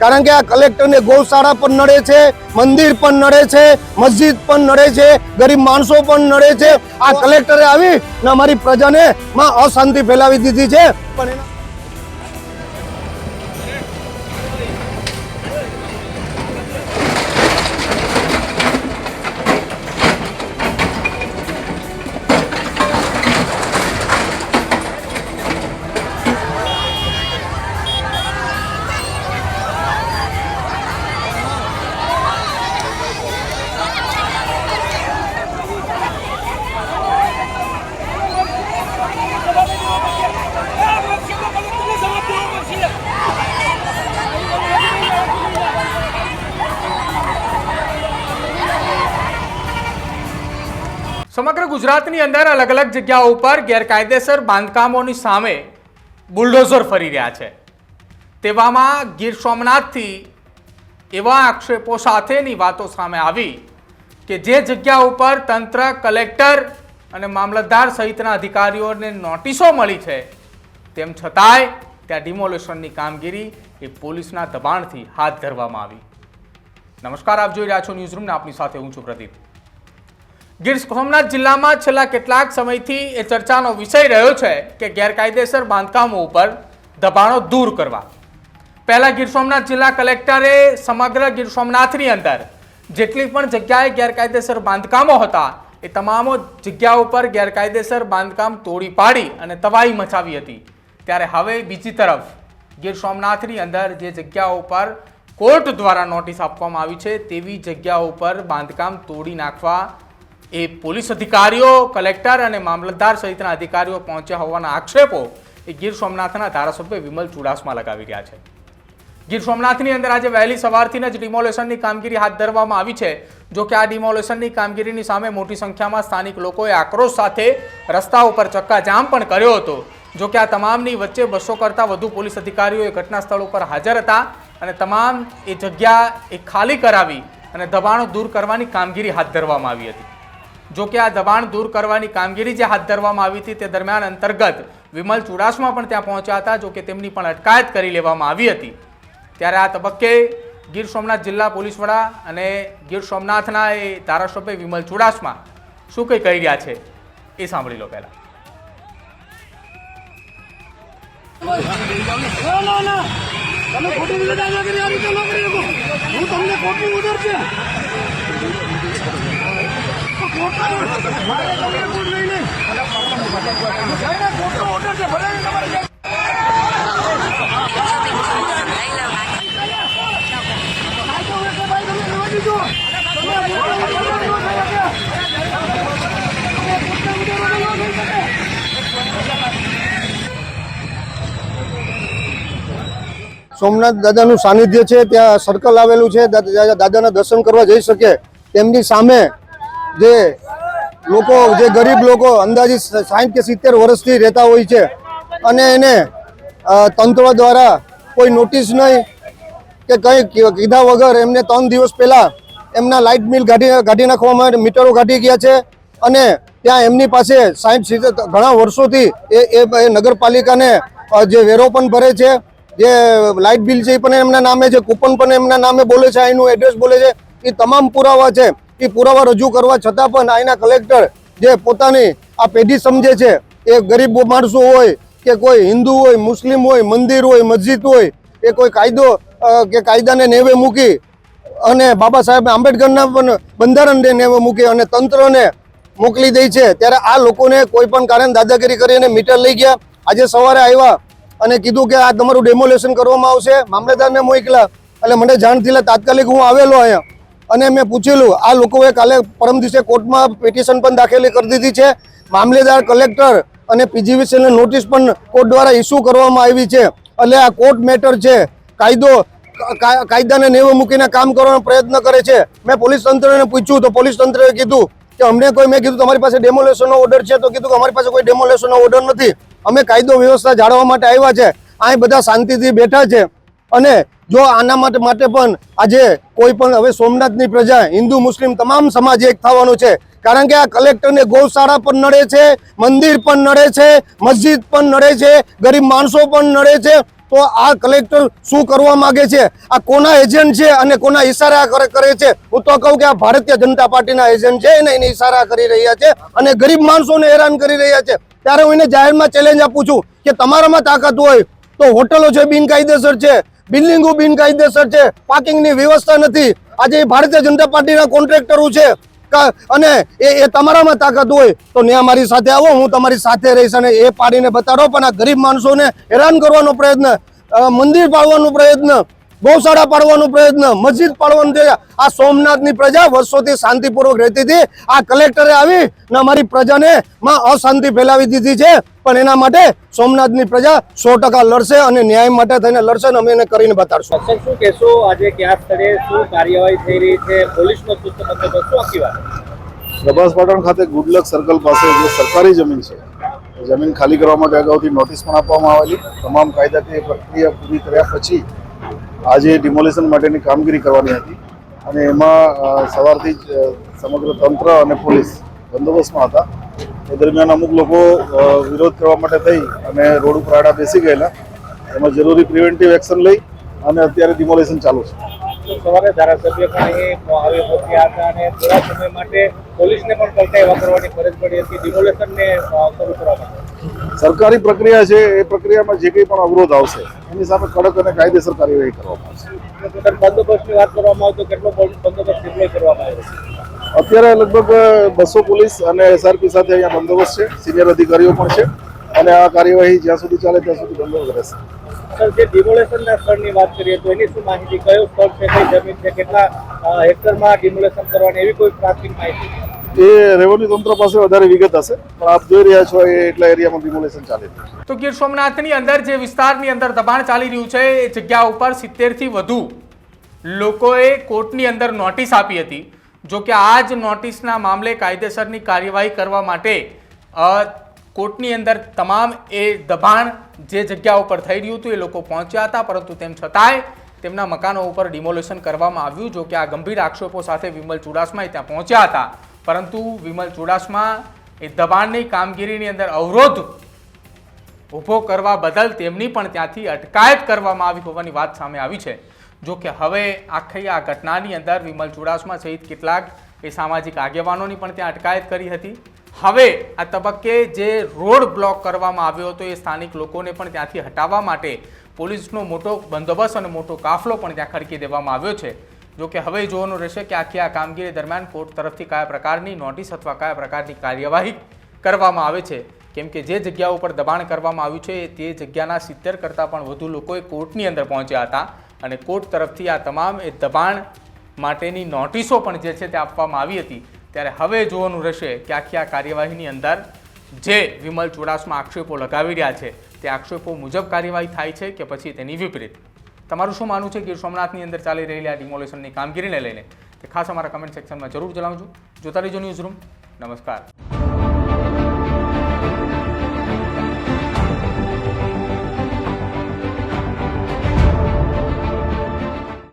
કારણ કે આ કલેક્ટરને ગૌશાળા પણ નડે છે, મંદિર પણ નડે છે, મસ્જિદ પણ નડે છે, ગરીબ માણસો પણ નડે છે. આ કલેક્ટરે આવી અમારી પ્રજાને માં અશાંતિ ફેલાવી દીધી છે. પણ એના સમગ્ર ગુજરાતની અંદર અલગ અલગ જગ્યાઓ ઉપર ગેરકાયદેસર બાંધકામોની સામે બુલડોઝર ફરી રહ્યા છે. તેવામાં ગીર સોમનાથથી એવા આક્ષેપો સાથેની વાતો સામે આવી કે જે જગ્યા ઉપર તંત્ર, કલેક્ટર અને મામલતદાર સહિતના અધિકારીઓને નોટિસો મળી છે, તેમ છતાંય ત્યાં ડિમોલેશનની કામગીરી એ પોલીસના દબાણથી હાથ ધરવામાં આવી. નમસ્કાર, આપ જોઈ રહ્યા છો ન્યૂઝરૂમને આપની સાથે હું છું પ્રદીપ. ગીર સોમનાથ જિલ્લામાં છેલ્લા કેટલાક સમયથી એ ચર્ચાનો વિષય રહ્યો છે કે ગેરકાયદેસર બાંધકામો ઉપર દબાણો દૂર કરવા. પહેલાં ગીર સોમનાથ જિલ્લા કલેક્ટરે સમગ્ર ગીર સોમનાથની અંદર જેટલી પણ જગ્યાએ ગેરકાયદેસર બાંધકામો હતા, એ તમામ જગ્યા ઉપર ગેરકાયદેસર બાંધકામ તોડી પાડી અને તબાહી મચાવી હતી. ત્યારે હવે બીજી તરફ ગીર સોમનાથની અંદર જે જગ્યાઓ પર કોર્ટ દ્વારા નોટિસ આપવામાં આવી છે, તેવી જગ્યાઓ પર બાંધકામ તોડી નાખવા એ પોલીસ અધિકારીઓ, કલેક્ટર અને મામલતદાર સહિતના અધિકારીઓ પહોંચ્યા હોવાના આક્ષેપો એ ગીર સોમનાથના ધારાસભ્ય વિમલ ચુડાસમા લગાવી રહ્યા છે. ગીર સોમનાથની અંદર આજે વહેલી સવારથી જ ડિમોલેશનની કામગીરી હાથ ધરવામાં આવી છે. જો કે આ ડિમોલેશનની કામગીરીની સામે મોટી સંખ્યામાં સ્થાનિક લોકોએ આક્રોશ સાથે રસ્તા ઉપર ચક્કાજામ પણ કર્યો હતો. જો કે આ તમામની વચ્ચે બસો કરતાં વધુ પોલીસ અધિકારીઓ એ ઘટના સ્થળ ઉપર હાજર હતા અને તમામ એ જગ્યા એ ખાલી કરાવી અને દબાણો દૂર કરવાની કામગીરી હાથ ધરવામાં આવી હતી. જો કે આ દબાણ દૂર કરવાની કામગીરી જે હાથ ધરવામાં આવી હતી તે દરમિયાન અંતર્ગત વિમલ ચુડાસમા પણ ત્યાં પહોંચ્યા હતા, જો કે તેમની પણ અટકાયત કરી લેવામાં આવી હતી. ત્યારે આ તબક્કે ગીર સોમનાથ જિલ્લા પોલીસ વડા અને ગીર સોમનાથના એ ધારાસભ્ય વિમલ ચુડાસમા શું કંઈ કહી રહ્યા છે એ સાંભળી લો પહેલા. તમે ખોટી રીતે દાદા કરી આવી તો ન હું તમને ખોટી ઓર્ડર છે. સોમનાથ દાદાનું સાનિધ્ય છે, ત્યાં સર્કલ આવેલું છે દાદાના દર્શન કરવા જઈ શકે. તેમની સામે જે લોકો, જે ગરીબ લોકો અંદાજિત સાઠ કે સિત્તેર વર્ષથી રહેતા હોય છે અને એને તંત્ર દ્વારા કોઈ નોટિસ નહીં કે કંઈ કીધા વગર એમને ત્રણ દિવસ પહેલાં એમના લાઇટ બિલ કાઢી કાઢી નાખવામાં માટે મીટરો કાઢી ગયા છે અને ત્યાં એમની પાસે સાહીઠ, સિત્તેર ઘણા વર્ષોથી એ એ નગરપાલિકાને જે વેરો પણ ભરે છે, જે લાઇટ બિલ છે એ પણ એમના નામે છે, કૂપન પણ એમના નામે બોલે છે, અહીંનું એડ્રેસ બોલે છે, એ તમામ પુરાવા છે. એ પુરાવા રજૂ કરવા છતાં પણ અહીંના કલેક્ટર જે પોતાની આ પેઢી સમજે છે, એ ગરીબ માણસો હોય કે કોઈ હિન્દુ હોય, મુસ્લિમ હોય, મંદિર હોય, મસ્જિદ હોય, એ કોઈ કાયદો કે કાયદાને નેવે મૂકી અને બાબા સાહેબ આંબેડકરના પણ બંધારણને નેવે મૂકી અને તંત્રને મોકલી દે છે, ત્યારે આ લોકોને કોઈ પણ કારણ દાદાગીરી કરીને મીટર લઈ ગયા. આજે સવારે આવ્યા અને કીધું કે આ તમારું ડેમોલેશન કરવામાં આવશે. મામલેદારને મોકલ્યા. એટલે મને જાણ થયેલા તાત્કાલિક હું આવેલો અહીંયા. અને મેં પૂછેલું, આ લોકોએ કાલે પરમ દિવસે કોર્ટમાં પિટિશન પણ દાખલી કરી દીધી છે. મામલેદાર કલેક્ટર અને પીજીવીસીને નોટિસ પણ કોર્ટ દ્વારા ઇસ્યુ કરવામાં આવી છે. એટલે આ કોર્ટ મેટર છે. કાયદો કાયદાને નેવે મૂકીને કામ કરવાનો પ્રયત્ન કરે છે. મેં પોલીસ તંત્રને પૂછ્યું, તો પોલીસ તંત્રએ કીધું કે અમને કોઈ, મેં કીધું, તમારી પાસે ડેમોલેશનનો ઓર્ડર છે. તો કીધું કે, અમારી પાસે કોઈ ડેમોલેશનનો ઓર્ડર નથી. અમે કાયદો વ્યવસ્થા જાળવવા માટે આવ્યા છે. અહીં બધા શાંતિથી બેઠા છે. અને જો આના માટે માટે પણ આજે કોઈ પણ હવે સોમનાથની પ્રજા, હિન્દુ, મુસ્લિમ તમામ સમાજ એક થવાનું છે. કારણ કે આ કલેક્ટરને ગૌશાળા પણ નડે છે, મંદિર પણ નડે છે, મસ્જિદ પણ નડે છે, ગરીબ માણસો પણ નડે છે. તો આ કલેક્ટર શું કરવા માંગે છે? આ કોના એજન્ટ છે અને કોના ઈશારા કરે છે? હું તો કહું કે આ ભારતીય જનતા પાર્ટીના એજન્ટ છે, એને એને ઈશારા કરી રહ્યા છે અને ગરીબ માણસોને હેરાન કરી રહ્યા છે. ત્યારે હું એને જાહેરમાં ચેલેન્જ આપું છું કે તમારામાં તાકાત હોય તો હોટલો છે બિનકાયદેસર છે. બિલ્ડિંગો બિનકાયદેસર છે. પાર્કિંગની વ્યવસ્થા નથી. આજે ભારતીય જનતા પાર્ટીના કોન્ટ્રાક્ટરો છે. અને એ એ તમારામાં તાકાત હોય તો ત્યાં મારી સાથે આવો, હું તમારી સાથે રહીશ અને એ પાડીને બતાડો. પણ આ ગરીબ માણસોને હેરાન કરવાનો પ્રયત્ન મંદિર પાડવાનો પ્રયત્ન ગૌશાળા પાડવાનો પ્રયત્ન મસ્જિદ પાડવાનો આ સોમનાથની પ્રજા વર્ષોથી શાંતિપૂર્વક રહેતી હતી. આ કલેક્ટરે આવી ને અમારી પ્રજાને માં અશાંતિ ફેલાવી દીધી છે. પણ એના માટે સોમનાથની પ્રજા સો ટકા લડશે અને ન્યાય માટે થઈને લડશે અને અમે એને કરીને બતાડશું. શું કહેશો? આજે ક્યાં સ્થળે શું કાર્યવાહી થઈ રહી છે? પોલીસનો ચુસ્ત બંદોબસ્ત શું આખી વાત? પ્રભાસ પાટણ ખાતે ગુડલક સર્કલ પાસે જે સરકારી જમીન છે જમીન ખાલી કરવા માટે અગાઉથી નોટિસ પણ આપવામાં આવેલી. તમામ કાયદાકીય પ્રક્રિયા પૂરી કર્યા પછી આજે ડિમોલિશન માટેની કામગીરી કરવાની હતી અને એમાં સવારથી જ સમગ્ર તંત્ર અને પોલીસ બંદોબસ્તમાં હતા. એ દરમિયાન અમુક લોકો વિરોધ કરવા માટે થઈ અને રોડ ઉપર આડા બેસી ગયેલા. એમાં જરૂરી પ્રિવેન્ટિવ એક્શન લઈ અને અત્યારે ડિમોલિશન ચાલુ છે. સવારે ધારાસભ્ય પણ અહીં આવી હતા અને થોડા સમય માટે પોલીસને પણ કરતા એવા કરવાની ફરજ પડી હતી. ડિમોલેશનને શરૂ કરવા માટે. સરકારી પ્રક્રિયા છે એ પ્રક્રિયામાં જે કંઈ પણ અવરોધ આવશે એની સામે કડક અને કાયદેસર કાર્યવાહી કરવામાં આવશે. બંદોબસ્તની વાત કરવામાં આવે તો કેટલો બંદોબસ્ત ડિપ્લોય કરવામાં આવ્યો છે? અત્યારે લગભગ બસો પોલીસ અને એસઆરપી સાથે અહીંયા બંદોબસ્ત છે સિનિયર અધિકારીઓ પણ છે અને આ કાર્યવાહી જ્યાં સુધી ચાલે ત્યાં સુધી બંદોબસ્ત રહેશે. સર જે ડિમોલેશનના સ્થળની વાત કરીએ તો એની શું માહિતી કયો સ્થળ છે કઈ જમીન છે કેટલા હેક્ટરમાં ડિમોલેશન કરવાની એવી કોઈ પ્રાથમિક માહિતી? એ રેવન્યુ તંત્ર પાસે વધારે વિગત હશે, પણ આપ જોઈ રહ્યા છો એ એટલા એરિયામાં ડિમોલેશન ચાલી છે. તો ગીર સોમનાથની અંદર જે વિસ્તારની અંદર દબાણ ચાલી રહ્યું છે, એ જગ્યા ઉપર સિત્તેરથી વધુ લોકોએ કોર્ટની અંદર નોટિસ આપી હતી. જો કે આ જ નોટિસના મામલે કાયદેસરની કાર્યવાહી કરવા માટે કોર્ટની અંદર તમામ એ દબાણ જે જગ્યા ઉપર થઈ રહ્યું હતું, એ લોકો પહોંચ્યા હતા. પરંતુ તેમ છતાંય તેમના મકાનો ઉપર ડિમોલેશન કરવામાં આવ્યું, જો કે આ ગંભીર આક્ષેપો સાથે વિમલ ચુડાસમાએ ત્યાં પહોંચ્યા હતા. પરંતુ વિમલ ચુડાસમા એ દબાણની કામગીરીની અંદર અવરોધ ઊભો કરવા બદલ તેમની પણ ત્યાંથી અટકાયત કરવામાં આવી હોવાની વાત સામે આવી છે. જો કે હવે આખી આ ઘટનાની અંદર વિમલ ચુડાસમા સહિત કેટલાક એ સામાજિક આગેવાનોની પણ ત્યાં અટકાયત કરી હતી. હવે આ તબક્કે જે રોડ બ્લોક કરવામાં આવ્યો હતો એ સ્થાનિક લોકોને પણ ત્યાંથી હટાવવા માટે પોલીસનો મોટો બંદોબસ્ત અને મોટો કાફલો પણ ત્યાં ખડકી દેવામાં આવ્યો છે. જો કે હવે જોવાનું રહેશે કે આખી આ કામગીરી દરમિયાન કોર્ટ તરફથી કયા પ્રકારની નોટિસ અથવા કયા પ્રકારની કાર્યવાહી કરવામાં આવે છે. કેમ કે જે જગ્યા ઉપર દબાણ કરવામાં આવ્યું છે, તે જગ્યાના સિત્તેર કરતાં પણ વધુ લોકોએ કોર્ટની અંદર પહોંચ્યા હતા. અને કોર્ટ તરફથી આ તમામ એ દબાણ માટેની નોટિસો પણ જે છે તે આપવામાં આવી હતી. ત્યારે હવે જોવાનું રહેશે કે આખી આ કાર્યવાહીની અંદર જે વિમલ ચુડાસમા આક્ષેપો લગાવી રહ્યા છે, તે આક્ષેપો મુજબ કાર્યવાહી થાય છે કે પછી તેની વિપરીત? તમારું શું માનવું છે ગીર સોમનાથની અંદર ચાલી રહેલી આ ડિમોલેશનની કામગીરીને લઈને? તે ખાસ અમારા કમેન્ટ સેક્શનમાં જરૂર જણાવજો. જોતા રહેજો ન્યૂઝ રૂમ નમસ્કાર.